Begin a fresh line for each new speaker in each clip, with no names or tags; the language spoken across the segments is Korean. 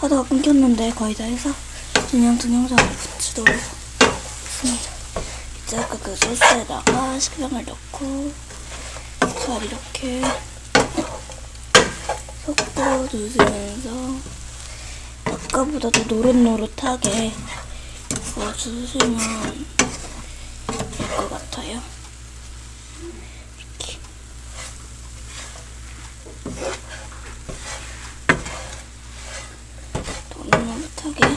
하다가 끊겼는데 거의 다 해서 그냥 동영상을 붙이도록 했습니다. 이제 아까 그 소스에다가 식빵을 넣고 잘 이렇게 섞어 주시면서 아까보다 더 노릇노릇하게 구워주시면 될 것 같아요. 이렇게. 더 노릇하게.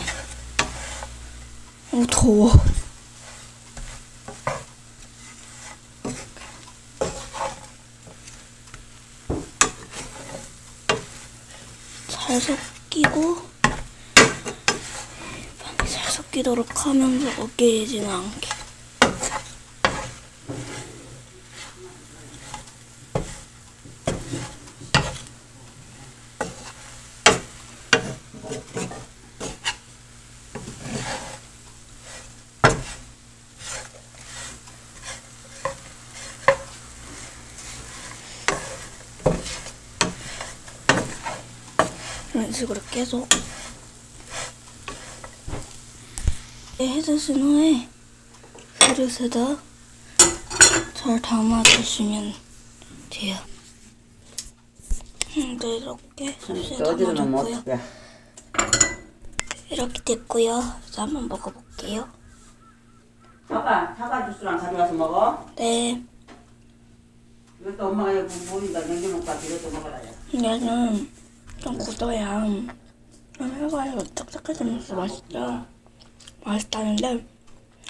어, 더워. 잘 섞이고 잘 섞이도록 하면서 으깨지는 않게 이런 식으로 계속 해주신 후에 그릇에다 잘 담아주시면 돼요. 음, 네, 이렇게 접시에
어디로 놓으면
담아줬고요. 이렇게 됐고요. 이제 한번 먹어볼게요.
사과, 사과 주스랑 가져와서 먹어.
네,
이것도 엄마가 여기 모인다 냉겨놓고 이것도 먹어라. 야.
얘는 좀 굳어야 좀 해가지고 짝짝해지면서 맛있죠. 맛있다는데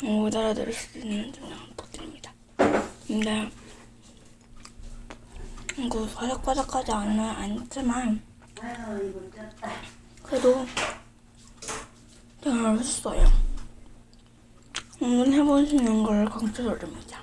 못 알아들을 수 있는 좀 부탁드립니다. 근데 이거 바삭바삭하지 않아 않지만. 그래도 잘 맛있어요. 한번 해보시는 걸 강추드립니다.